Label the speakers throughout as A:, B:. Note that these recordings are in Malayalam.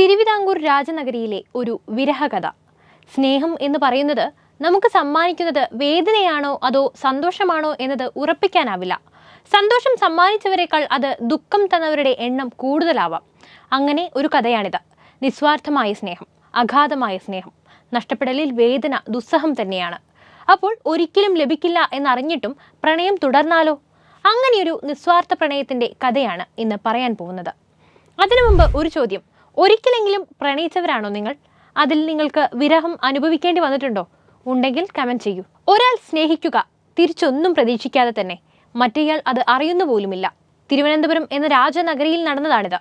A: തിരുവിതാംകൂർ രാജനഗരിയിലെ ഒരു വിരഹകഥ. സ്നേഹം എന്ന് പറയുന്നത് നമുക്ക് സമ്മാനിക്കുന്നത് വേദനയാണോ അതോ സന്തോഷമാണോ എന്നത് ഉറപ്പിക്കാനാവില്ല. സന്തോഷം സമ്മാനിച്ചവരെക്കാൾ അത് ദുഃഖം തന്നവരുടെ എണ്ണം കൂടുതലാവാം. അങ്ങനെ ഒരു കഥയാണിത്. നിസ്വാർത്ഥമായ സ്നേഹം അഗാധമായ സ്നേഹം നഷ്ടപ്പെടലിൽ വേദന ദുസ്സഹം തന്നെയാണ്. അപ്പോൾ ഒരിക്കലും ലഭിക്കില്ല എന്നറിഞ്ഞിട്ടും പ്രണയം തുടർന്നാലോ? അങ്ങനെയൊരു നിസ്വാർത്ഥ പ്രണയത്തിന്റെ കഥയാണ് ഇന്ന് പറയാൻ പോകുന്നത്. അതിനു മുമ്പ് ഒരു ചോദ്യം. ഒരിക്കലെങ്കിലും പ്രണയിച്ചവരാണോ നിങ്ങൾ? അതിൽ നിങ്ങൾക്ക് വിരഹം അനുഭവിക്കേണ്ടി വന്നിട്ടുണ്ടോ? ഉണ്ടെങ്കിൽ കമന്റ് ചെയ്യൂ. ഒരാൾ സ്നേഹിക്കുക തിരിച്ചൊന്നും പ്രതീക്ഷിക്കാതെ തന്നെ. മറ്റേയാൾ അത് അറിയുന്ന പോലുമില്ല. തിരുവനന്തപുരം എന്ന രാജനഗരിയിൽ നടന്നതാണിത്.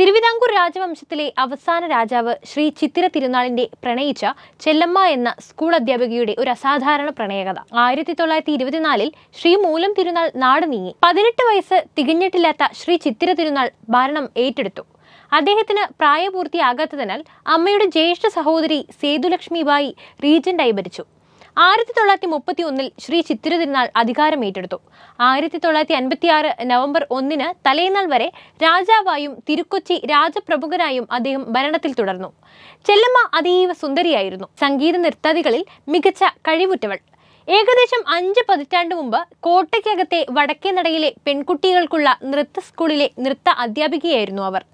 A: തിരുവിതാംകൂർ രാജവംശത്തിലെ അവസാന രാജാവ് ശ്രീ ചിത്തിര തിരുനാളിന്റെ പ്രണയിച്ച ചെല്ലമ്മ എന്ന സ്കൂൾ അധ്യാപികയുടെ ഒരു അസാധാരണ പ്രണയകഥ. ആയിരത്തി തൊള്ളായിരത്തി ഇരുപത്തിനാലിൽ ശ്രീ മൂലം തിരുനാൾ നാട് നീങ്ങി. പതിനെട്ട് വയസ്സ് തികഞ്ഞിട്ടില്ലാത്ത ശ്രീ ചിത്തിര തിരുനാൾ ഭരണം ഏറ്റെടുത്തു. അദ്ദേഹത്തിന് പ്രായപൂർത്തിയാകാത്തതിനാൽ അമ്മയുടെ ജ്യേഷ്ഠ സഹോദരി സേതുലക്ഷ്മിബായി റീജന്റായി ഭരിച്ചു ആയിരത്തി തൊള്ളായിരത്തി മുപ്പത്തി ഒന്നിൽ ശ്രീ ചിത്തിര തിരുനാൾ അധികാരം ഏറ്റെടുത്തു. ആയിരത്തി തൊള്ളായിരത്തി അൻപത്തി ആറ് നവംബർ ഒന്നിന് തലേനാൾ വരെ രാജാവായും തിരുക്കൊച്ചി രാജപ്രമുഖനായും അദ്ദേഹം ഭരണത്തിൽ തുടർന്നു. ചെല്ലമ്മ അതീവ സുന്ദരിയായിരുന്നു. സംഗീത നൃത്താദികളിൽ മികച്ച കഴിവുറ്റവൾ. ഏകദേശം അഞ്ച് പതിറ്റാണ്ട് മുമ്പ് കോട്ടയ്ക്കകത്തെ വടക്കേ നടയിലെ പെൺകുട്ടികൾക്കുള്ള നൃത്ത സ്കൂളിലെ നൃത്ത അധ്യാപികയായിരുന്നു അവർ.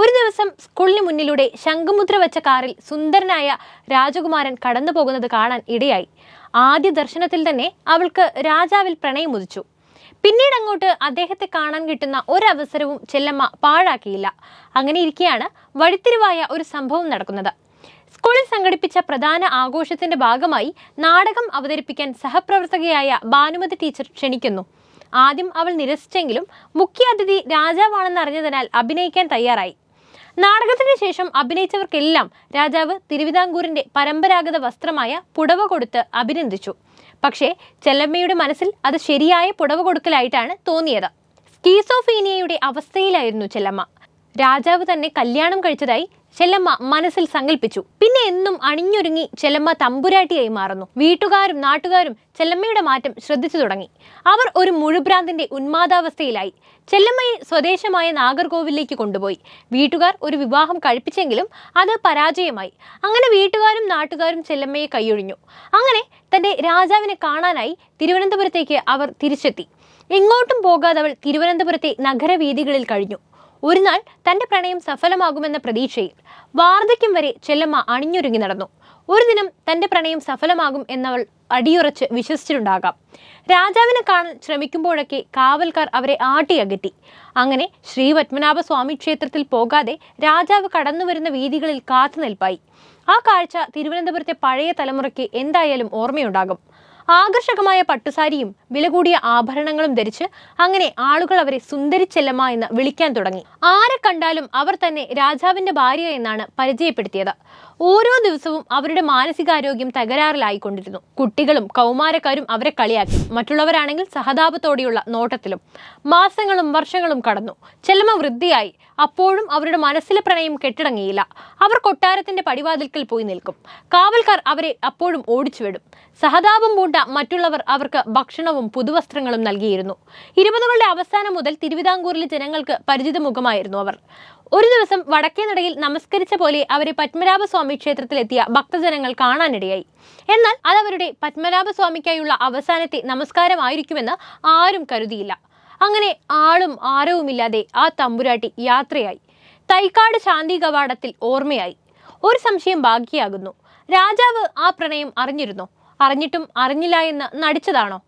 A: ഒരു ദിവസം സ്കൂളിന് മുന്നിലൂടെ ശംഖുമുദ്ര വെച്ച കാറിൽ സുന്ദരനായ രാജകുമാരൻ കടന്നു പോകുന്നത് കാണാൻ ഇടയായി. ആദ്യ ദർശനത്തിൽ തന്നെ അവൾക്ക് രാജാവിൽ പ്രണയം ഉദിച്ചു. പിന്നീട് അങ്ങോട്ട് അദ്ദേഹത്തെ കാണാൻ കിട്ടുന്ന ഒരവസരവും ചെല്ലമ്മ പാഴാക്കിയില്ല. അങ്ങനെ ഇരിക്കെയാണ് വഴിത്തിരിവായ ഒരു സംഭവം നടക്കുന്നത്. സ്കൂളിൽ സംഘടിപ്പിച്ച പ്രധാന ആഘോഷത്തിന്റെ ഭാഗമായി നാടകം അവതരിപ്പിക്കാൻ സഹപ്രവർത്തകയായ ഭാനുമതി ടീച്ചർ ക്ഷണിക്കുന്നു. ആദ്യം അവൾ നിരസിച്ചെങ്കിലും മുഖ്യാതിഥി രാജാവാണെന്ന് അറിഞ്ഞതിനാൽ അഭിനയിക്കാൻ തയ്യാറായി. നാടകത്തിന് ശേഷം അഭിനയിച്ചവർക്കെല്ലാം രാജാവ് തിരുവിതാംകൂറിന്റെ പരമ്പരാഗത വസ്ത്രമായ പുടവ കൊടുത്ത് അഭിനന്ദിച്ചു. പക്ഷേ ചെല്ലമ്മയുടെ മനസ്സിൽ അത് ശരിയായ പുടവ കൊടുക്കലായിട്ടാണ് തോന്നിയത്. സ്കീസോഫീനിയയുടെ അവസ്ഥയിലായിരുന്നു ചെല്ലമ്മ. രാജാവ് തന്നെ കല്യാണം കഴിച്ചതായി ചെല്ലമ്മ മനസ്സിൽ സങ്കല്പിച്ചു പിന്നെ എന്നും അണിഞ്ഞൊരുങ്ങി ചെല്ലമ്മ തമ്പുരാട്ടിയായി മാറുന്നു. വീട്ടുകാരും നാട്ടുകാരും ചെല്ലമ്മയുടെ മാറ്റം ശ്രദ്ധിച്ചു തുടങ്ങി. അവർ ഒരു മുഴുഭ്രാന്തിന്റെ ഉന്മാദാവസ്ഥയിലായി. ചെല്ലമ്മയെ സ്വദേശമായ നാഗർകോവിലേക്ക് കൊണ്ടുപോയി. വീട്ടുകാർ ഒരു വിവാഹം കഴിപ്പിച്ചെങ്കിലും അത് പരാജയമായി. അങ്ങനെ വീട്ടുകാരും നാട്ടുകാരും ചെല്ലമ്മയെ കൈയൊഴിഞ്ഞു. അങ്ങനെ തന്റെ രാജാവിനെ കാണാനായി തിരുവനന്തപുരത്തേക്ക് അവർ തിരിച്ചെത്തി. എങ്ങോട്ടും പോകാതെ അവൾ തിരുവനന്തപുരത്തെ നഗരവീഥികളിൽ കഴിഞ്ഞു. ഒരു നാൾ തന്റെ പ്രണയം സഫലമാകുമെന്ന പ്രതീക്ഷയിൽ വാർദ്ധക്യം വരെ ചെല്ലമ്മ അണിഞ്ഞൊരുങ്ങി നടന്നു. ഒരു ദിനം തന്റെ പ്രണയം സഫലമാകും എന്നവൾ അടിയുറച്ച് വിശ്വസിച്ചിട്ടുണ്ടാകാം. രാജാവിനെ കാണാൻ ശ്രമിക്കുമ്പോഴൊക്കെ കാവൽക്കാർ അവരെ ആട്ടിയകറ്റി അങ്ങനെ ശ്രീ പത്മനാഭ സ്വാമി ക്ഷേത്രത്തിൽ പോകാതെ രാജാവ് കടന്നു വരുന്ന വീതികളിൽ കാത്തുനിൽപ്പായി. ആ കാഴ്ച തിരുവനന്തപുരത്തെ പഴയ തലമുറയ്ക്ക് എന്തായാലും ഓർമ്മയുണ്ടാകും. ആകർഷകമായ പട്ടുസാരിയും വില കൂടിയ ആഭരണങ്ങളും ധരിച്ച് അങ്ങനെ ആളുകൾ അവരെ സുന്ദരി ചെല്ലമ്മ എന്ന് വിളിക്കാൻ തുടങ്ങി. ആരെ കണ്ടാലും അവർ തന്നെ രാജാവിന്റെ ഭാര്യ എന്നാണ് പരിചയപ്പെടുത്തിയത്. ഓരോ ദിവസവും അവരുടെ മാനസികാരോഗ്യം തകരാറിലായിക്കൊണ്ടിരുന്നു. കുട്ടികളും കൗമാരക്കാരും അവരെ കളിയാക്കി. മറ്റുള്ളവരാണെങ്കിൽ സഹതാപത്തോടെയുള്ള നോട്ടത്തിലും മാസങ്ങളും വർഷങ്ങളും കടന്നു. ചെല്ലമ്മ വൃദ്ധിയായി. അപ്പോഴും അവരുടെ മനസ്സിലെ പ്രണയം കെട്ടിടങ്ങിയില്ല. അവർ കൊട്ടാരത്തിന്റെ പടിവാതിൽക്കൽ പോയി നിൽക്കും. കാവൽക്കാർ അവരെ അപ്പോഴും ഓടിച്ചുവിടും. സഹതാപം പൂണ്ട മറ്റുള്ളവർ അവർക്ക് ഭക്ഷണവും പുതുവസ്ത്രങ്ങളും നൽകിയിരുന്നു. ഇരുപതുകളുടെ അവസാനം മുതൽ തിരുവിതാംകൂറിലെ ജനങ്ങൾക്ക് പരിചിത മുഖമായിരുന്നു അവർ. ഒരു ദിവസം വടക്കേ നടയിൽ നമസ്കരിച്ച പോലെ അവരെ പത്മനാഭസ്വാമി ക്ഷേത്രത്തിലെത്തിയ ഭക്തജനങ്ങൾ കാണാനിടയായി. എന്നാൽ അതവരുടെ പത്മനാഭസ്വാമിക്കായുള്ള അവസാനത്തെ നമസ്കാരമായിരിക്കുമെന്ന് ആരും കരുതിയില്ല. അങ്ങനെ ആളും ആരവുമില്ലാതെ ആ തമ്പുരാട്ടി യാത്രയായി. തൈക്കാട് ശാന്തി കവാടത്തിൽ ഓർമ്മയായി. ഒരു സംശയം ബാക്കിയാകുന്നു. രാജാവ് ആ പ്രണയം അറിഞ്ഞിരുന്നോ? അറിഞ്ഞിട്ടും അറിഞ്ഞില്ല എന്ന് നടിച്ചതാണോ?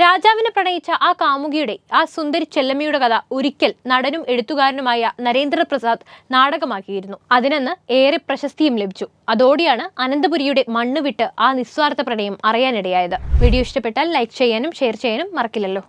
A: രാജാവിനെ പ്രണയിച്ച ആ കാമുകിയുടെ ആ സുന്ദരി ചെല്ലമ്മയുടെ കഥ ഒരിക്കൽ നടനും എഴുത്തുകാരനുമായ നരേന്ദ്രപ്രസാദ് നാടകമാക്കിയിരുന്നു. അതിനന്ന് ഏറെ പ്രശസ്തിയും ലഭിച്ചു. അതോടെയാണ് അനന്തപുരിയുടെ മണ്ണ് വിട്ട് ആ നിസ്വാർത്ഥ പ്രണയം അറിയാനിടയായത്. വീഡിയോ ഇഷ്ടപ്പെട്ടാൽ ലൈക്ക് ചെയ്യാനും ഷെയർ ചെയ്യാനും മറക്കില്ലല്ലോ.